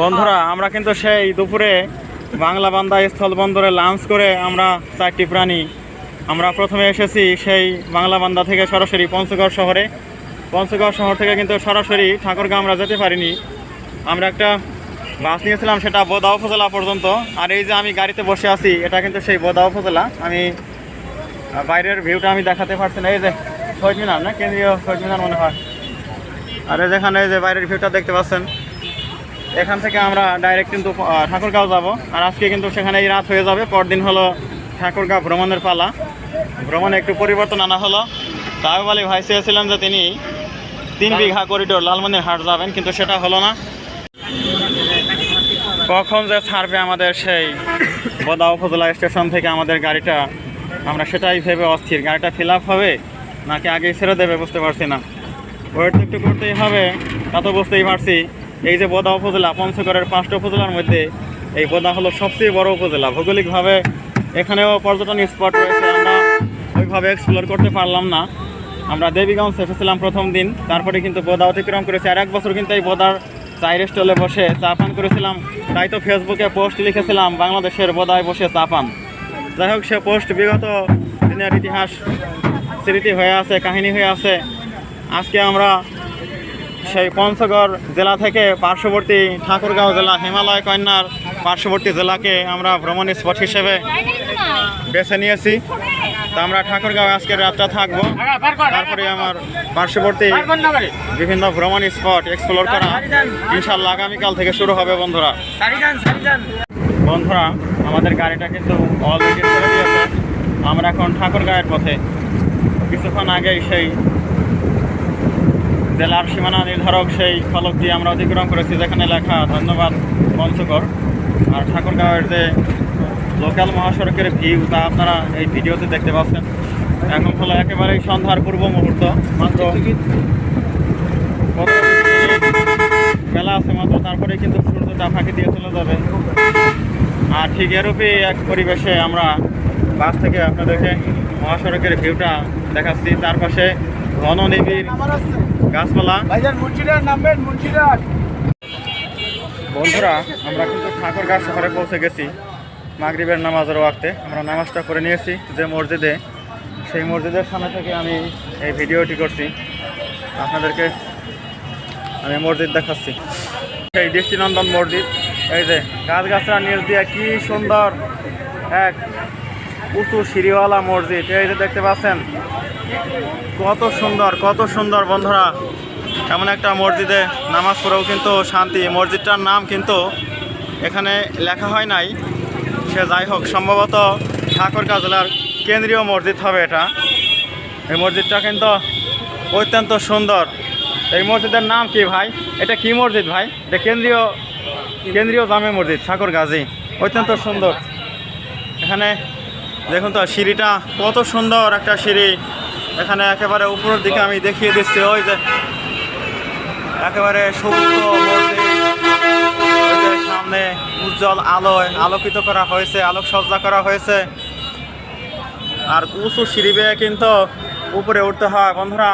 বন্ধুরা, আমরা কিন্তু সেই দুপুরে বাংলা বান্দা স্থল বন্দরে লাঞ্চ করে আমরা চারটি প্রাণী, আমরা প্রথমে এসেছি সেই বাংলা বান্দা থেকে সরাসরি পঞ্চগড় শহরে। পঞ্চগড় শহর থেকে কিন্তু সরাসরি ঠাকুরগাঁ আমরা যেতে পারিনি। আমরা একটা বাস নিয়েছিলাম, সেটা বোদা উপজেলা পর্যন্ত। আর এই যে আমি গাড়িতে বসে আছি, এটা কিন্তু সেই বোদা উপজেলা। আমি বাইরের ভিউটা আমি দেখাতে পারছি না। এই যে শহীদ মিনার না? কেন্দ্রীয় শহীদ মিনার মনে হয়। আর যেখানে এই যে বাইরের ভিউটা দেখতে পাচ্ছেন এখান থেকে আমরা ডাইরেক্ট কিন্তু ঠাকুরগাঁও যাব। আর আজকে কিন্তু সেখানে এই রাত হয়ে যাবে। পরদিন হলো ঠাকুরগাঁও ভ্রমণের পালা। ভ্রমণে একটু পরিবর্তন আনা হলো। তাও বলি ভাই চেয়েছিলাম যে তিনি তিন বিঘা করিডোর লালমনির হাট যাবেন, কিন্তু সেটা হলো না। কখন যে ছাড়বে আমাদের সেই বোদা উপজেলা স্টেশন থেকে আমাদের গাড়িটা, আমরা সেটাই ভেবে অস্থির। গাড়িটা ফিল আপ হবে নাকি আগেই ছেড়ে দেবে বুঝতে পারছি না। ওয়েট একটু করতেই হবে, তা তো বুঝতেই পারছি। এই যে বোদা উপজেলা, পঞ্চগড়ের পাঁচটা উপজেলার মধ্যে এই বোদা হলো সবচেয়ে বড় উপজেলা। ভৌগোলিকভাবে এখানেও পর্যটন স্পট রয়েছে, আমরা ওইভাবে এক্সপ্লোর করতে পারলাম না। আমরা দেবীগঞ্জ এসেছিলাম প্রথম দিন, তারপরে কিন্তু বোদা অতিক্রম করেছি। আর এক বছর কিন্তু এই বোদার চায়ের স্টলে বসে চা পান করেছিলাম। তাই তো ফেসবুকে পোস্ট লিখেছিলাম, বাংলাদেশের বোদায় বসে চা পান। যাই হোক, সে পোস্ট বিগত দিনের ইতিহাস, স্মৃতি হয়ে আছে, কাহিনী হয়ে আছে। আজকে আমরা সেই পঞ্চগড় জেলা থেকে পার্শ্ববর্তী ঠাকুরগাঁও জেলা, হিমালয় কন্যার পার্শ্ববর্তী জেলাকে আমরা ভ্রমণ স্পট হিসেবে বেছে নিয়েছি। তো আমরা ঠাকুরগাঁও আজকের রাতটা থাকব। তারপরে আমার পার্শ্ববর্তী বিভিন্ন ভ্রমণ স্পট এক্সপ্লোর করা ইনশাল্লাহ আগামীকাল থেকে শুরু হবে বন্ধুরা। বন্ধুরা, আমাদের গাড়িটা কিন্তু অলরেডি আমরা এখন ঠাকুরগাঁয়ের পথে। কিছুক্ষণ আগেই সেই জেলার সীমানা নির্ধারক সেই ফলক দিয়ে আমরা অতিক্রম করেছি, যেখানে লেখা, ধন্যবাদ পঞ্চগড় আর ঠাকুরগাঁওয়ের যে লোকাল মহাসড়কের ভিউ, তা আপনারা এই ভিডিওতে দেখতে পাচ্ছেন। এখন হলো একেবারেই সন্ধ্যার পূর্ব মুহূর্ত, মাত্র বেলা আছে মাত্র তারপরে কিন্তু সূর্যটা ফাঁকি দিয়ে চলে যাবে। আর ঠিক এরূপই এক পরিবেশে আমরা বাস থেকে আপনাদেরকে মহাসড়কের ভিউটা দেখাচ্ছি। চারপাশে ঘন নিবিড় গাছপালা। বন্ধুরা আমরা কিন্তু ঠাকুরগাঁ শহরে পৌঁছে গেছি মাগরিবের নামাজের ওয়াক্তে। আমরা নামাজটা করে নিয়েছি যে মসজিদে। সেই মসজিদের সামনে থেকে আমি এই ভিডিওটি করছি। আপনাদেরকে আমি মসজিদ দেখাচ্ছি। সেই দৃষ্টিনন্দন মসজিদ এই যে গাছগাছরা নিচ দিয়ে কি সুন্দর এক উঁচু সিঁড়িওয়ালা মসজিদ। এই যে দেখতে পাচ্ছেন, কত সুন্দর কত সুন্দর বন্ধুরা। এমন একটা মসজিদে নামাজ পড়েও কিন্তু শান্তি। মসজিদটার নাম কিন্তু এখানে লেখা হয় নাই। সে যাই হোক, সম্ভবত ঠাকুরগাঁ জেলার কেন্দ্রীয় মসজিদ হবে এটা। এই মসজিদটা কিন্তু অত্যন্ত সুন্দর। এই মসজিদের নাম কি ভাই? এটা কি মসজিদ ভাই? এটা কেন্দ্রীয় কেন্দ্রীয় জামে মসজিদ ঠাকুরগাঁজি অত্যন্ত সুন্দর। এখানে দেখুন তো, সিঁড়িটা কত সুন্দর একটা সিঁড়ি। এখানে একেবারে উপরের দিকে আমি দেখিয়ে দিচ্ছি, ওই যে একেবারে সামনে উজ্জ্বল আলোয় আলোকিত করা হয়েছে, আলোকসজ্জা করা হয়েছে। আর উঁচু সিঁড়ি বেয়ে কিন্তু উপরে উঠতে হয়, বন্ধুরা।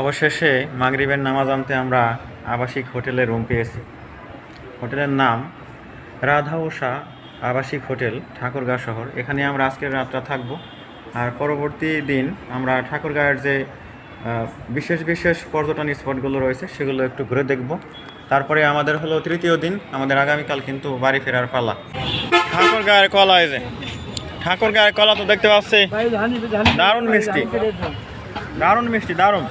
অবশেষে মাগরিবের নামাজ আনতে আমরা আবাসিক হোটেলে রুম পেয়েছি। হোটেলের নাম রাধা উষা আবাসিক হোটেল ঠাকুরগাঁ শহর। এখানে আমরা আজকের রাতটা থাকব। আর পরবর্তী দিন আমরা ঠাকুরগাঁয়ের যে বিশেষ বিশেষ পর্যটন স্পটগুলো রয়েছে সেগুলো একটু ঘুরে দেখব। তারপরে আমাদের হলো তৃতীয় দিন আমাদের আগামীকাল কিন্তু বাড়ি ফেরার পালা। ঠাকুরগাঁয়ের কলা এই যে ঠাকুরগাঁয়ের কলা তো দেখতে পাচ্ছি। দারুণ মিষ্টি। দারুণ মিষ্টি দারুণ।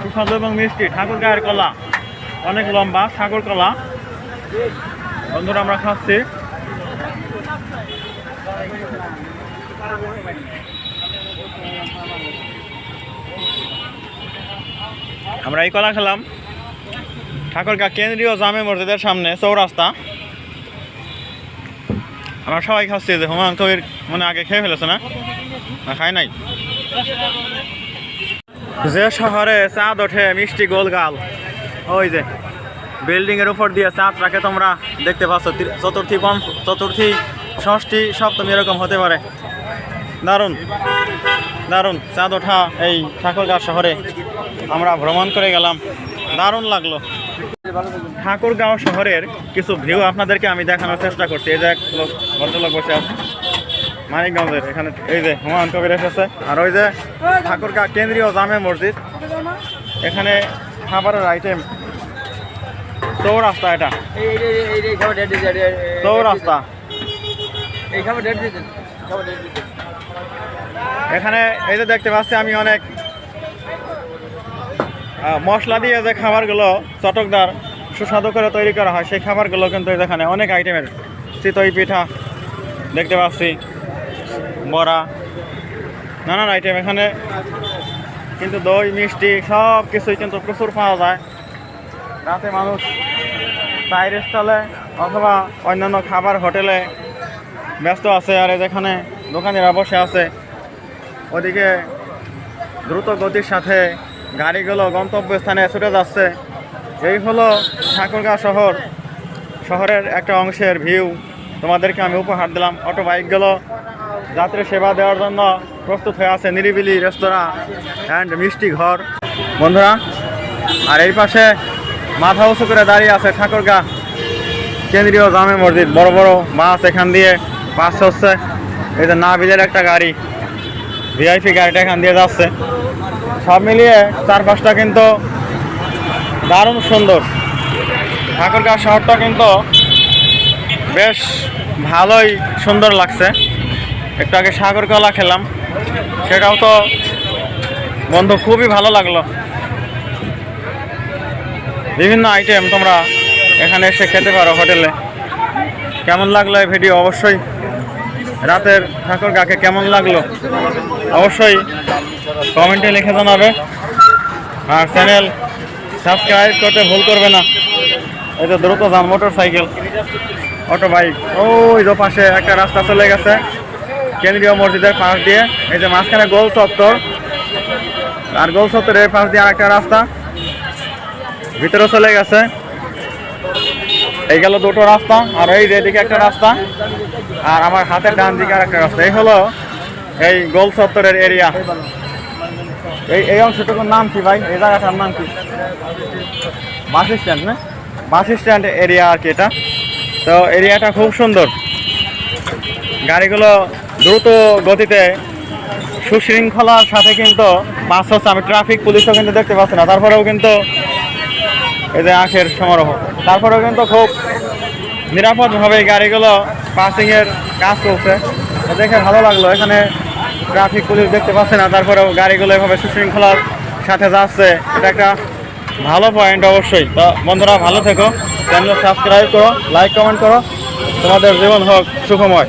সুস্বাদু এবং মিষ্টি ঠাকুরগাঁয়ের কলা। অনেক লম্বা ঠাকুর কলা। বন্ধুরা, আমরা খাচ্ছি। আমরা এই কলা খেলাম। ঠাকুরগাঁ কেন্দ্রীয় জামে মসজিদের সামনে, চৌরাস্তা। আমরা সবাই খাচ্ছি যে, হুমায়ুন কবির মনে আগে খেয়ে ফেলেছে না, খায় নাই? যে শহরে চাঁদ ওঠে মিষ্টি গোলগাল, ওই যে। বিল্ডিং এর উপর দিয়ে চাঁদ রাখে তোমরা। দেখতে পাচ্ছ চতুর্থী পঞ্চ চতুর্থী ষষ্ঠী সপ্তমী এরকম হতে পারে। দারুণ দারুণ, চাঁদ ওঠা এই ঠাকুরগাঁ শহরে আমরা ভ্রমণ করে গেলাম। দারুণ লাগল। ঠাকুরগাঁও শহরের কিছু ভিউ আপনাদেরকে আমি দেখানোর চেষ্টা করছি। এই যে এক লোক ভদ্রলোক বসে আছে, মানিকগঞ্জের, এখানে এই যে হুমায়ুন কবির এসেছে। আর ওই যে ঠাকুরগাঁ কেন্দ্রীয় জামে মসজিদ, এখানে খাবারের আইটেম চৌরাস্তা এটা। চৌরাস্তা এখানে এই যে দেখতে পাচ্ছি আমি অনেক মশলা দিয়ে যে খাবারগুলো চটকদার সুস্বাদু করে তৈরি করা হয় সেই খাবারগুলো কিন্তু এখানে অনেক আইটেমের চিতই পিঠা দেখতে পাচ্ছি বড়া নানান আইটেম। এখানে কিন্তু দই মিষ্টি সব কিছুই কিন্তু প্রচুর পাওয়া যায়। রাতে মানুষ চায়ের স্টলে অথবা অন্যান্য খাবার হোটেলে ব্যস্ত আছে আর যেখানে দোকানিরা বসে আছে, ওদিকে দ্রুত গতির সাথে গাড়িগুলো গন্তব্যস্থানে ছুটে যাচ্ছে। এই হলো ঠাকুরগাঁ শহর। শহরের একটা অংশের ভিউ। তোমাদেরকে আমি উপহার দিলাম অটো বাইকগুলো যাত্রী সেবা দেওয়ার জন্য প্রস্তুত হয়ে আছে নিরিবিলি রেস্তোরাঁ অ্যান্ড মিষ্টি ঘর। বন্ধুরা, আর এই পাশে মাথা উঁচু করে দাঁড়িয়ে আছে ঠাকুরগাঁ। কেন্দ্রীয় জামে মসজিদ, বড় বড় বাস এখান দিয়ে পাস হচ্ছে। এই যে নাবিলের একটা গাড়ি, ভিআইপি গাড়িটা এখান দিয়ে যাচ্ছে। সব মিলিয়ে চারপাশটা কিন্তু দারুণ সুন্দর। ঠাকুরগাঁও শহরটা কিন্তু বেশ ভালোই সুন্দর লাগছে। একটু আগে সাগর কলা খেলাম, সেটাও তো বন্ধু খুবই ভালো লাগল। বিভিন্ন আইটেম তোমরা এখানে এসে খেতে পারো হোটেলে। কেমন লাগল এই ভিডিও অবশ্যই রাতের ঠাকুরগাঁকে কেমন লাগল? অবশ্যই কমেন্টে লিখে জানাবে। আর চ্যানেল সাবস্ক্রাইব করতে ভুল করবে না। এই তো দ্রুত যান মোটর সাইকেল অটো বাইক ওই যে পাশে একটা রাস্তা চলে গেছে। কেন্দ্রীয় মসজিদের পাশ দিয়ে। এই যে মাঝখানে গোল চত্বর আর গোল চত্বরের পাশ দিয়ে আরেকটা রাস্তা। ভিতরে চলে গেছে। এই গেল দুটো রাস্তা, আর এই এদিকে একটা রাস্তা, আর আমার হাতের ডান দিকে আর একটা রাস্তা। এই হলো এই গোল চত্বরের এরিয়া এই এই অংশটুকুর নাম কি ভাই? এই জায়গাটার নাম কি? বাস স্ট্যান্ড না? বাস স্ট্যান্ড এরিয়া আর কি এটা। তো এরিয়াটা খুব সুন্দর। গাড়িগুলো দ্রুত গতিতে সুশৃঙ্খলার সাথে কিন্তু বাস হচ্ছে। আমি ট্রাফিক পুলিশও কিন্তু দেখতে পাচ্ছি না। তারপরেও কিন্তু এই যে আখের সমারোহ। তারপরেও কিন্তু খুব নিরাপদভাবে গাড়িগুলো পাসিংয়ের কাজ চলছে। দেখে ভালো লাগল, এখানে ট্রাফিক পুলিশ দেখতে পাচ্ছে না, তারপরেও গাড়িগুলো এভাবে সুশৃঙ্খলার সাথে যাচ্ছে। এটা একটা ভালো পয়েন্ট অবশ্যই। তো বন্ধুরা, ভালো থেকো। চ্যানেল সাবস্ক্রাইব করো লাইক কমেন্ট করো। তোমাদের জীবন হোক সুখময়।